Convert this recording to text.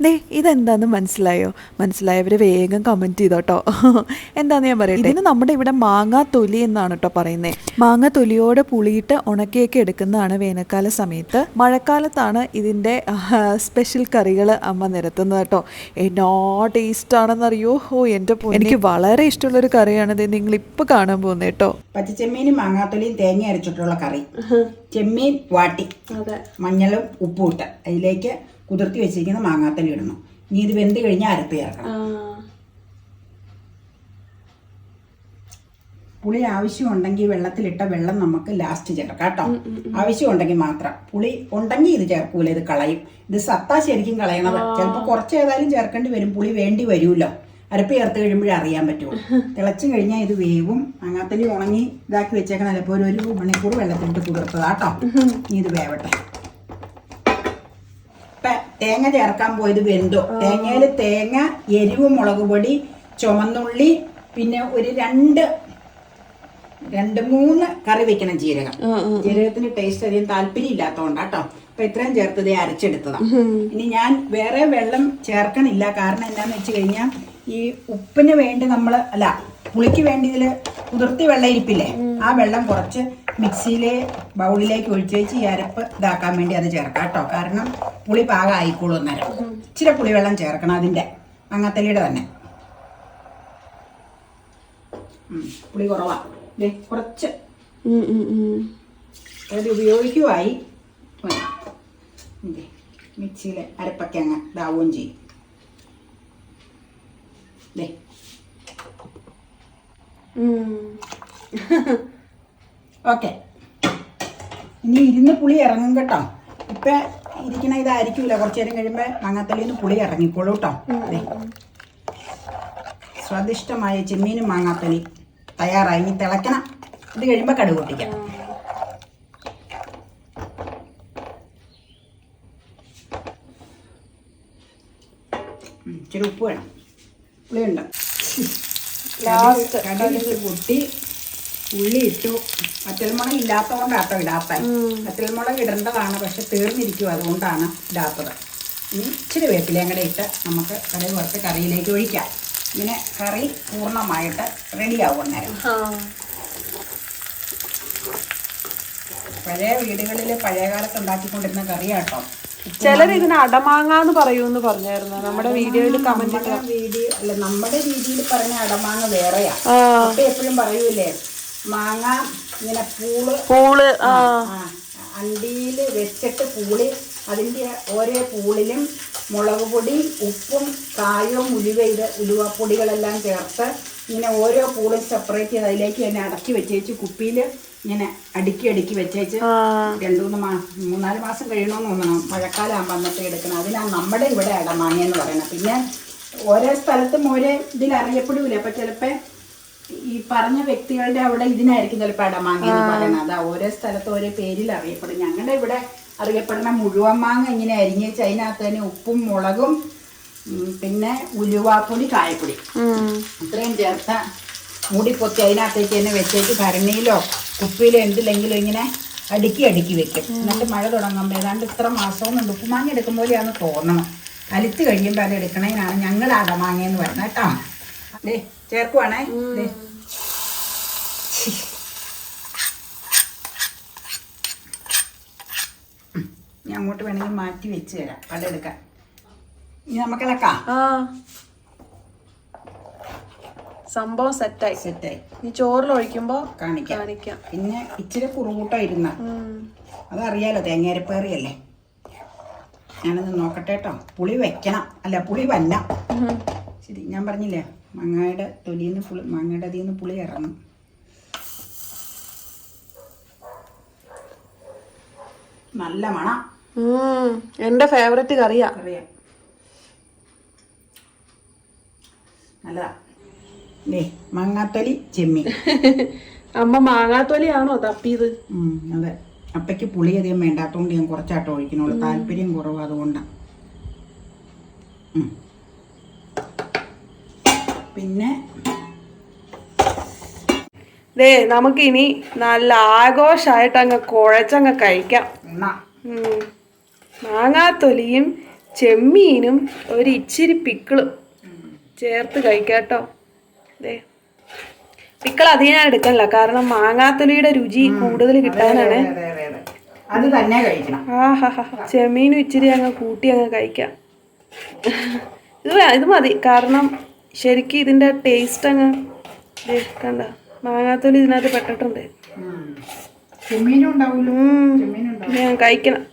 ദേ ഇതെന്താന്ന് മനസ്സിലായോ? മനസ്സിലായവർ വേഗം കമന്റ് ചെയ്തോട്ടോ. എന്താന്ന് ഞാൻ പറയട്ടെ? ഇതിന് നമ്മുടെ ഇവിടെ മാങ്ങാ തൊലി എന്നാണ് കേട്ടോ പറയുന്നത് മാങ്ങ തൊലിയോടെ പുളിയിട്ട് ഉണക്കിയൊക്കെ എടുക്കുന്നതാണ് വേനൽക്കാല സമയത്ത്. മഴക്കാലത്താണ് ഇതിന്റെ സ്പെഷ്യൽ കറികൾ അമ്മ നിരത്തുന്നത് കേട്ടോ എന്നോ ടേസ്റ്റ് ആണെന്നറിയോ? ഓ എന്റെ പൊന്നേ. എനിക്ക് വളരെ ഇഷ്ടമുള്ള ഇഷ്ടമുള്ളൊരു കറിയാണിത് നിങ്ങൾ ഇപ്പോൾ കാണാൻ പോകുന്നത് കേട്ടോ പച്ചച്ചെമ്മീനും മാങ്ങാത്തൊലിയും തേങ്ങ അരച്ചിട്ടുള്ള കറി. ചെമ്മീൻ വാട്ടി. മഞ്ഞളും ഉപ്പും ഇട്ട്. അതിലേക്ക് കുതിർത്തി വെച്ചിരിക്കുന്ന മാങ്ങാത്തല്ലി ഇടണം. ഇനി ഇത് വെന്ത് കഴിഞ്ഞാൽ ചേർക്കണം. പുളി ആവശ്യമുണ്ടെങ്കിൽ വെള്ളത്തിലിട്ട വെള്ളം നമുക്ക് ലാസ്റ്റ് ചേർക്കാം കേട്ടോ. ആവശ്യമുണ്ടെങ്കിൽ മാത്രം. പുളി ഉണ്ടെങ്കിൽ ഇത് ചേർക്കൂല ഇത് കളയും. ഇത് സത്താ ശരിക്കും കളയണത്. ചിലപ്പോൾ കുറച്ച് ഏതായാലും ചേർക്കേണ്ടി വരും. പുളി വേണ്ടി വരുമല്ലോ. അരപ്പ് ചേർത്ത് കഴിയുമ്പോഴേ അറിയാൻ പറ്റുള്ളൂ. തിളച്ചു കഴിഞ്ഞാൽ ഇത് വേവും. അങ്ങാത്തലി ഉണങ്ങി ഇതാക്കി വെച്ചേക്കണം ചിലപ്പോൾ ഒരു മണിക്കൂർ വെള്ളത്തിലിട്ട് കുതിർത്തതാട്ടോ ഇനി ഇത് വേവട്ടെ. തേങ്ങ ചേർക്കാൻ പോയത് വെന്തോ. തേങ്ങയിൽ തേങ്ങ എരിവ് മുളക് പൊടി ചുമന്നുള്ളി പിന്നെ ഒരു രണ്ട് രണ്ട് മൂന്ന് കറി വെക്കണം ജീരകം. ജീരകത്തിന് ടേസ്റ്റ് അധികം താല്പര്യം ഇല്ലാത്തതുകൊണ്ടാട്ടോ അപ്പൊ ഇത്രയും ചേർത്തത് അരച്ചെടുത്തതാ. ഇനി ഞാൻ വേറെ വെള്ളം ചേർക്കണില്ല. കാരണം എന്താന്ന് വെച്ച് കഴിഞ്ഞാൽ ഈ ഉപ്പിന് വേണ്ടി നമ്മൾ അല്ല പുളിക്ക് വേണ്ടി ഇതിൽ കുതിർത്തി വെള്ളം ഇരിപ്പില്ലേ ആ വെള്ളം കുറച്ച് മിക്സിയിലെ ബൗളിലേക്ക് ഒഴിച്ച് വെച്ച് ഈ അരപ്പ് ഇതാക്കാൻ വേണ്ടി അത് ചേർക്കാം കേട്ടോ. കാരണം പുളി പാകം ആയിക്കോളൂ അന്നേരം. ഇച്ചിരി പുളിവെള്ളം ചേർക്കണം അതിന്റെ അങ്ങത്തലിയുടെ തന്നെ. പുളി കുറവാ. ദേ കുറച്ച്. അത് ഉപയോഗിക്കുമായി മിക്സിയിൽ അരപ്പൊക്കെ അങ്ങ് ഇതാവുകയും ചെയ്യും. ദേ. ഓക്കെ. ഇനി ഇരുന്ന് പുളി ഇറങ്ങും കേട്ടോ. ഇപ്പൊ ഇരിക്കണ ഇതായിരിക്കൂല. കുറച്ചു നേരം കഴിയുമ്പോൾ മാങ്ങാത്തലിന്ന് പുളി ഇറങ്ങിക്കോളൂ കേട്ടോ. സ്വാദിഷ്ടമായ ചെമ്മീനും മാങ്ങാത്തലി തയ്യാറായി. ഇനി തിളക്കണം. ഇത് കഴിയുമ്പോൾ കടുക് പൊട്ടിക്കാം. ഇച്ചിരി ഉപ്പ് വേണം. പുളിയുണ്ട്. ലാസ്റ്റ് കടുക് പൊട്ടി. ഉള്ളി ഇട്ടു. ഇല്ലാത്തതുകൊണ്ട് ഇല്ലാത്തതുകൊണ്ടാട്ടോ ഇടാത്ത വറ്റൽമുളക് ഇടേണ്ടതാണ് പക്ഷെ തീർന്നിരിക്കും അതുകൊണ്ടാണ് ഇടാത്തത്. ഇനി ഇച്ചിരി വേപ്പിലയും കൂടെ ഇട്ട് നമുക്ക് കറി കുറച്ച് കറിയിലേക്ക് ഒഴിക്കാം. ഇങ്ങനെ കറി പൂർണമായിട്ട് റെഡിയാവും അന്നേരം. പഴയ വീടുകളിൽ പഴയ കാലത്ത് ഉണ്ടാക്കിക്കൊണ്ടിരുന്ന കറിയാട്ടോ. ചിലർ ഇതിന് അടമാങ്ങാന്ന് പറയൂന്ന് പറഞ്ഞായിരുന്നു. നമ്മുടെ വീഡിയോയിൽ കമന്റ് വീഡിയോ അല്ല നമ്മുടെ രീതിയിൽ പറഞ്ഞ അടമാങ്ങ വേറെയാ. അപ്പൊ എപ്പോഴും പറയൂലേ മാങ്ങ ഇങ്ങനെ പൂൾ. പൂൾ അണ്ടിയിൽ വെച്ചിട്ട് പൂളി. അതിന്റെ ഓരോ പൂളിലും മുളക് പൊടി ഉപ്പും കായവും ഉലുവ ഇത് ഉലുവപ്പൊടികളെല്ലാം ചേർത്ത് ഇങ്ങനെ ഓരോ പൂളും സെപ്പറേറ്റ് ചെയ്ത് അതിലേക്ക് തന്നെ അടക്കി വെച്ചേച്ച് കുപ്പിയിൽ ഇങ്ങനെ അടുക്കി അടുക്കി വെച്ചേച്ച് രണ്ടുമൂന്ന് രണ്ടു മൂന്ന് മാസം മൂന്നാൽ മാസം കഴിയണമെന്ന് തോന്നണം. മഴക്കാലം വന്നിട്ട് എടുക്കണം അതിനാണ് നമ്മുടെ ഇവിടെ ഇടമാങ്ങ എന്ന് പറയുന്നത്. പിന്നെ ഓരോ സ്ഥലത്തും ഓരോ ഇതിൽ അറിയപ്പെടില്ല അപ്പം ചിലപ്പോൾ ഈ പറഞ്ഞ വ്യക്തികളുടെ അവിടെ ഇതിനായിരിക്കും ചിലപ്പോൾ അടമാങ്ങ എന്ന് പറയുന്നത് അതാ ഓരോ സ്ഥലത്ത് ഓരോ പേരിൽ അറിയപ്പെടും. ഞങ്ങളുടെ ഇവിടെ അറിയപ്പെടുന്ന മുഴുവൻ മാങ്ങ ഇങ്ങനെ അരിഞ്ഞേച്ച് അതിനകത്ത് തന്നെ ഉപ്പും മുളകും പിന്നെ ഉലുവാപ്പൊടി കായപ്പൊടി. ഇത്രയും ചേർത്ത മൂടി പൊത്തി അതിനകത്തേക്ക് തന്നെ വെച്ചേക്ക് ഭരണിയിലോ കുപ്പിയിലോ എന്തിലെങ്കിലും ഇങ്ങനെ അടുക്കി അടുക്കി വെക്കും. എന്നിട്ട് മഴ തുടങ്ങുമ്പോൾ ഏതാണ്ട് ഇത്ര മാസവും ഉപ്പുമാങ്ങ എടുക്കും പോലെയാണ് തോന്നണം. അലിച്ച് കഴിയുമ്പോൾ അത് എടുക്കണേനാണ് ഞങ്ങൾ അടമാങ്ങയെന്ന് പറയുന്നത് കേട്ടോ. ദേ ചേർക്കുവാണേ. ദേ. ഞാൻ അങ്ങോട്ട് വേണമെങ്കിൽ മാറ്റി വെച്ച് തരാം. പടെടുക്കാൻ ഇനി നമുക്ക് ഇളക്കാം. സംഭവം സെറ്റായി. സെറ്റായി. ഈ ചോറിൽ ഒഴിക്കുമ്പോ കാണിക്കാം. കാണിക്കാം. പിന്നെ ഇച്ചിരി കുറുകൂട്ടം ഇരുന്ന. അതറിയാലോ തേങ്ങയരപ്പേറിയല്ലേ? ഞാനത് നോക്കട്ടെ കേട്ടോ. പുളി വെക്കണം. അല്ല പുളി വല്ല. ശരി ഞാൻ പറഞ്ഞില്ലേ? മാങ്ങയുടെ തൊലിയിൽ നിന്ന് പുളി മങ്ങയുടെ അതിൽ നിന്ന് പുളി ഇറങ്ങും. നല്ല മണം. എന്റെ ഫേവററ്റ് കറിയാ. കറിയാ. നല്ലതാ. മാങ്ങാത്തൊലി ചെമ്മീൻ. അമ്മ മാങ്ങാത്തൊലിയാണോ തപ്പിയത്? ഉം, അതെ. അപ്പയ്ക്ക് പുളി അധികം വേണ്ടാത്തതുകൊണ്ട് ഞാൻ കുറച്ചാട്ടോ ഒഴിക്കണുള്ളൂ. താല്പര്യം കുറവ് അതുകൊണ്ടാണ്. പിന്നെ ദേ നമുക്കിനി നല്ല ആഘോഷമായിട്ട് അങ്ങ് കുഴച്ചങ്ങ് കഴിക്കാം. മാങ്ങാത്തൊലിയും ചെമ്മീനും ഒരു ഇച്ചിരി പിക്കിളും ചേർത്ത് കഴിക്കാട്ടോ. ദേ. പിക്കിൾ അധികം എടുക്കണില്ല കാരണം മാങ്ങാത്തൊലിയുടെ രുചി കൂടുതൽ കിട്ടാനാണ്. അത് തന്നെ കഴിക്കണം. ആഹാ ചെമ്മീനും ഇച്ചിരി അങ്ങ് കൂട്ടി അങ്ങ് കഴിക്കാം. ഇത് ഇത് മതി കാരണം ശരിക്കും ഇതിന്റെ ടേസ്റ്റ് അങ്ങ് കണ്ട. മാങ്ങാത്തോലി ഇതിനകത്ത് പെട്ടിട്ടുണ്ട്. ഞാൻ കഴിക്കണം.